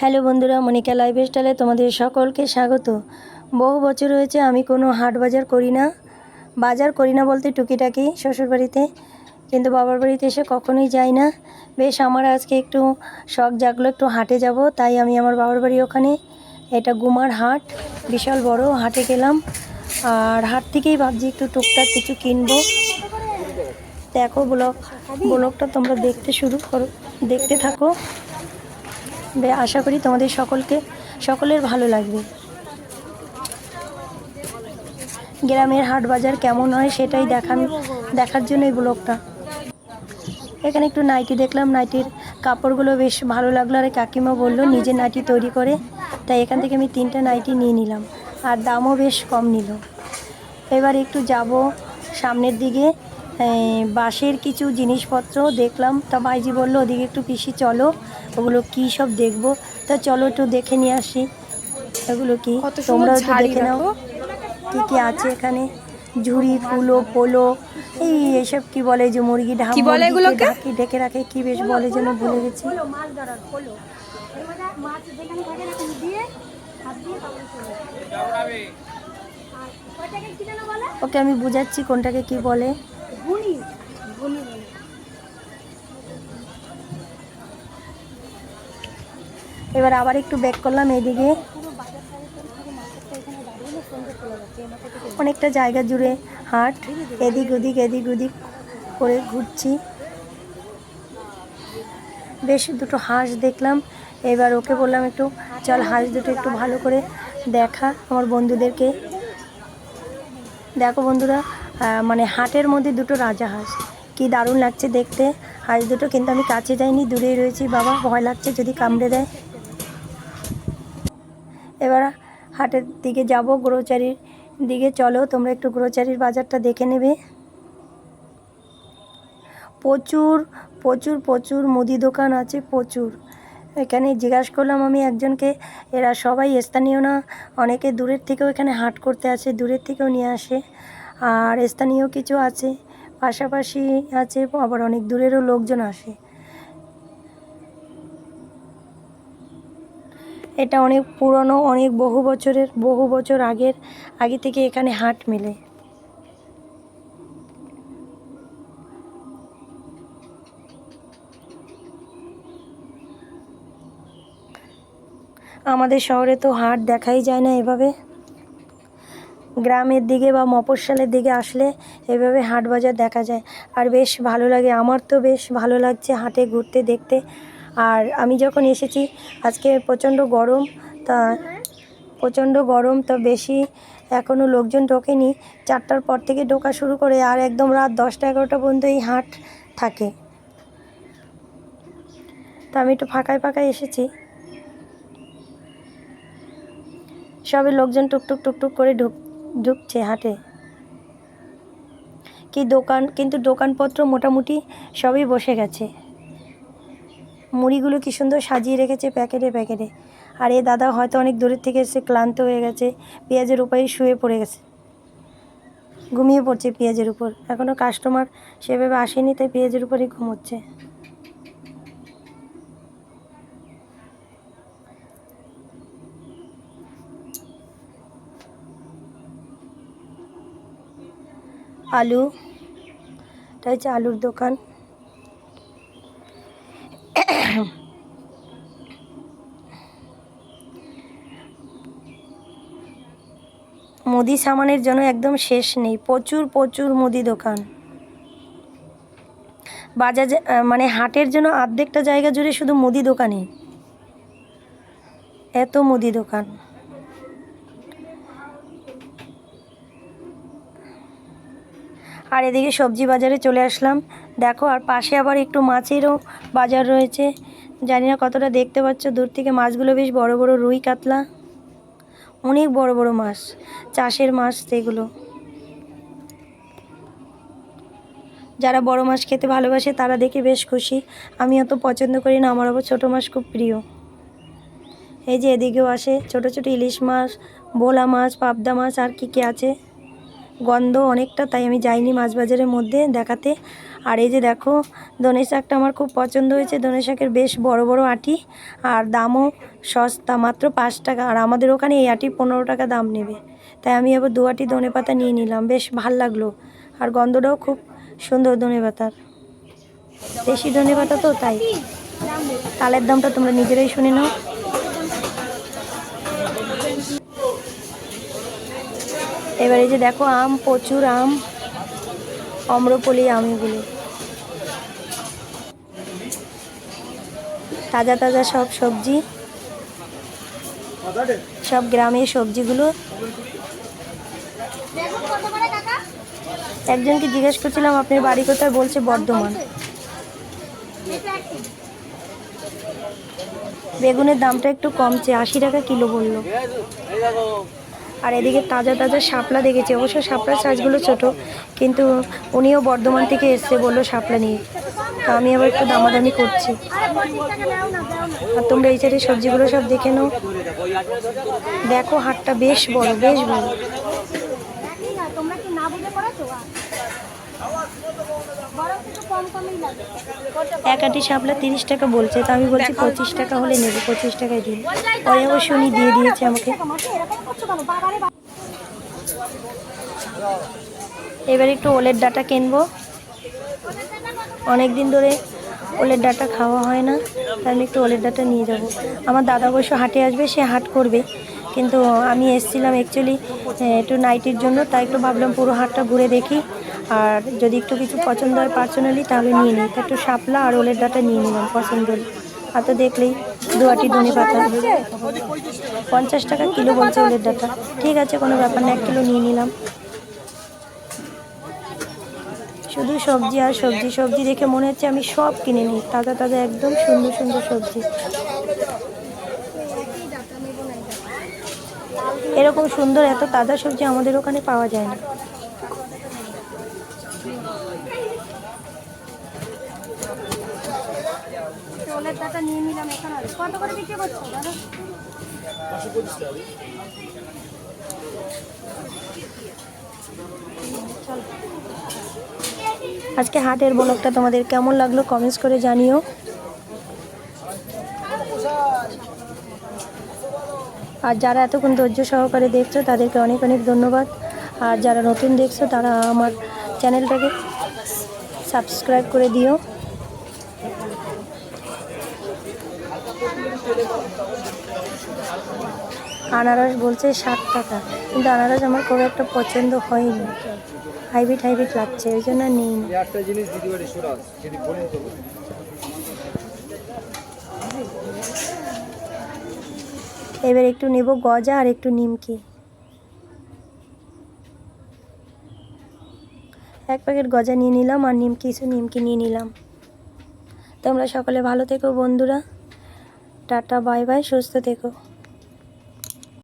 Hello বন্ধুরা, Monika life স্টাইলে তোমাদের সকলকে স্বাগত। বহু বছর হয়েছে আমি কোনো হাট বাজার করি না। বাজার করি না বলতে টুকিটাকি শ্বশুরবাড়িতে, কিন্তু বাবার বাড়িতে এসে কখনোই যাই না। বেশ আমার আজকে একটু শখ জাগলো একটু হাটে যাব, তাই আমি আমার বাবার বাড়ি ওখানে, এটা গুমার হাট, বিশাল বড় হাটে গেলাম। আর হাট থেকেই ভাবছি একটু টুকটাক কিছু কিনবো। দেখো ব্লগ, ব্লগটা তোমরা দেখতে শুরু করো, দেখতে থাকো। আশা করি তোমাদের সকলকে, সকলের ভালো লাগবে। গ্রামের হাট বাজার কেমন হয় সেটাই দেখান দেখার জন্য এই ব্লগটা। এখানে একটু নাইটি দেখলাম, নাইটির কাপড়গুলো বেশ ভালো লাগল, আর কাকিমা বলল নিজে নাইটি তৈরি করে, তাই এখান থেকে আমি তিনটে নাইটি নিয়ে নিলাম, আর দামও বেশ কম নিল। এবার একটু যাব সামনের দিকে বাঁশের কিছু জিনিসপত্র দেখলাম, তা ভাইজি বলল ওদিকে একটু পিসি চলো ওগুলো কী সব দেখব? তা চলো একটু দেখে নিয়ে আসি। এগুলো কি? তোমরাও একটু দেখে নাও। কি কি আছে এখানে? ঝুড়ি ফুলো পোলো এই এসব কি বলে যে মুরগি ঢাক বলে এগুলোকে? ঢাকি ডেকে রাখে কি বেশ বলে যেন ভুলে গেছি। ওকে আমি বুঝাচ্ছি কোনটাকে কি বলে। এবার আবার একটু ব্যাক করলাম এদিকে। অনেকটা জায়গা জুড়ে হাট। এদিক ওদিক এদিক ওদিক করে ঘুরছি। বেশ দুটো হাঁস দেখলাম। এবার ওকে বললাম একটু, চল হাঁস দুটো একটু ভালো করে দেখা আমার বন্ধুদেরকে। দেখো বন্ধুরা মানে হাটের মধ্যে দুটো রাজা হাঁস। কি দারুণ লাগছে দেখতে। হাঁস দুটো কিন্তু আমি কাছে যাইনি, দূরেই রয়েছি। বাবা, ভয় লাগছে যদি কামড়ে দেয়। এবার হাটের দিকে যাব গ্রোচারির দিকে। চলো, তোমরা একটু গ্রোচারির বাজারটা দেখে নেবে। প্রচুর প্রচুর প্রচুর মুদি দোকান আছে, প্রচুর। এখানে জিজ্ঞাসা করলাম আমি একজনকে, এরা সবাই স্থানীয় না, অনেকে দূরের থেকেও এখানে হাট করতে আসে, দূরের থেকেও নিয়ে আসে। আর স্থানীয় কিছু আছে, পাশাপাশি আছে, আবার অনেক দূরেরও লোকজন আসে। এটা অনেক পুরনো, অনেক বহু বছরের, বহু বছর আগের, আগে থেকে এখানে হাট মেলে। আমাদের শহরে তো হাট দেখাই যায় না এভাবে। গ্রামের দিকে বা মফস্বলের দিকে আসলে এভাবে হাট বাজার দেখা যায়। আর বেশ ভালো লাগে, আমার তো বেশ ভালো লাগছে হাটে ঘুরতে দেখতে। আর আমি যখন এসেছি, আজকে প্রচণ্ড গরম, তা প্রচণ্ড গরম, তো বেশি এখনও লোকজন ঢোকেনি। চারটার পর থেকে ঢোকা শুরু করে আর একদম রাত দশটা এগারোটা পর্যন্ত এই হাট থাকে। তা আমি একটু ফাঁকায় ফাঁকায় এসেছি। সবে লোকজন টুকটুক টুকটুক করে ঢুক, ঢুকছে হাটে। কি দোকান, কিন্তু দোকানপত্র মোটামুটি সবই বসে গেছে। মুড়িগুলো কি সুন্দর সাজিয়ে রেখেছে প্যাকেটে প্যাকেটে। আর এ দাদা হয়তো অনেক দূরের থেকে এসে ক্লান্ত হয়ে গেছে, পেঁয়াজের উপরে শুয়ে পড়ে গেছে। ঘুমিয়ে পড়ছে পেঁয়াজের উপর। এখনও কাস্টমার সেভাবে আসেনি, তাই পেঁয়াজের উপরেই ঘুমোচ্ছে। আলু, এটা হচ্ছে আলুর দোকান। মুদি সামানের জন্য একদম শেষ নেই। প্রচুর প্রচুর মুদি দোকান। বাজার মানে হাটের জন্য অর্ধেকটা জায়গা জুড়ে শুধু মুদি দোকানই। এত মুদি দোকান। আর এদিকে সবজি বাজারে চলে আসলাম। দেখো, আর পাশে আবার একটু মাছেরও বাজার রয়েছে। জানি না কতটা দেখতে পাচ্ছ, দূর থেকে মাছগুলো বেশ বড় বড় রুই কাতলা। অনেক বড় বড় মাছ, চাষের মাছ সেগুলো। যারা বড় মাছ খেতে ভালোবাসে তারা দেখে বেশ খুশি। আমি অত পছন্দ করি না, আমার আবার ছোটো মাছ খুব প্রিয়। এই যে এদিকেও আসে, ছোট ছোট ইলিশ মাছ ভোলা মাছ, পাবদা মাছ, আর কি কি আছে? গন্ধ অনেকটা, তাই আমি যাইনি মাছ বাজারের মধ্যে দেখাতে। আর এই যে দেখো দনে শাকটা আমার খুব পছন্দ হয়েছে। দনে শাকের বেশ বড় বড় আটি, আর দামও সস্তা, মাত্র পাঁচ টাকা। আর আমাদের ওখানে এই আটি পনেরো টাকা দাম নেবে। তাই আমি আবার দু আটি ধনে পাতা নিয়ে নিলাম। বেশ ভালো লাগল। আর গন্ধটাও খুব সুন্দর ধনে পাতার। দেশি ধনে পাতা তো তাই। তালের দামটা তোমরা নিজেরাই শুনে নাও। এবার এই যে দেখো আম, প্রচুর আম, অম্রপলি আম তাজা তাজা সব সবজি, সব গ্রামের সবজিগুলো। একজনকে জিজ্ঞেস করছিলাম, আপনার বাড়ি কোথায়? বলছে, বর্ধমান। বেগুনের দামটা একটু কমছে, আশি টাকা কিলো বলল। আর এদিকে তাজা তাজা সাপলা দেখেছি। অবশ্য শাপলার সাইজগুলো ছোট, কিন্তু উনিও বর্ধমান থেকে এসছে বলল শাপলা নিয়ে। তো আমি আবার একটু দামাদামি করছি। আর তোমরা এই চারি সবজিগুলো সব দেখে নাও। দেখো হাটটা বেশ বড় বেশ বড় তোমরা কি না বুঝে করাছো বরং একটু কম কমই লাগে এক আটি শাপলা তিরিশ টাকা বলছে তো আমি বলছি পঁচিশ টাকা হলে নেব পঁচিশ টাকায় দিন। পরে অবশ্য উনি দিয়ে দিয়েছে আমাকে। এবার একটু ওলের ডাটা কিনবো। অনেক দিন ধরে ওলের ডাটা খাওয়া হয় না তাই আমি একটু ওলের ডাটা নিয়ে যাব। আমার দাদা অবশ্য হাটে আসবে সে হাট করবে। কিন্তু আমি এসেছিলাম অ্যাকচুয়ালি একটু নাইটের জন্য তাই একটু ভাবলাম পুরো হাটটা ঘুরে দেখি। আর যদি একটু কিছু পছন্দ হয় পার্সোনালি তাহলে নিয়ে নিই একটু শাপলা আর ওলের ডাটা নিয়ে নিলাম পছন্দ আর তো দেখলেই দুয়াটি ধনে পাতা। পঞ্চাশ টাকা কিলো বলছে ওলের ডাটা। ঠিক আছে, কোনো ব্যাপার না, এক কিলো নিয়ে নিলাম। শুধু সবজি আর সবজি সবজি দেখে মনে হচ্ছে আমি সব কিনে নিই। তাজা তাজা একদম সুন্দর সুন্দর সবজি। এরকম সুন্দর এত তাজা সবজি আমাদের ওখানে পাওয়া যায় না। নিয়ে নিলাম এখন কত করে বিক্রি করছ, দাদা? আজকে হাটের ব্লগটা তোমাদের কেমন লাগল কমেন্টস করে জানিও। আর যারা এতক্ষণ ধৈর্য সহকারে দেখছ, তাদেরকে অনেক অনেক ধন্যবাদ। আর যারা নতুন দেখছ, তারা আমার চ্যানেলটাকে সাবস্ক্রাইব করে দিও। আনারস বলছে ষাট টাকা কিন্তু আনারস আমার খুব একটা পছন্দ হয়নি। হাইব্রিড হাইব্রিড লাগছে ওই জন্য নেই এই জিনিস দিতে পারি সুরাজ যদি বলেন তো। এবার একটু নেব গজা আর একটু নিমকি। এক প্যাকেট গজা নিয়ে নিলাম আর নিমকি কিছু নিমকি নিয়ে নিলাম। তোমরা সকলে ভালো থেকো বন্ধুরা। টাটা বাই বাই সুস্থ থেকো।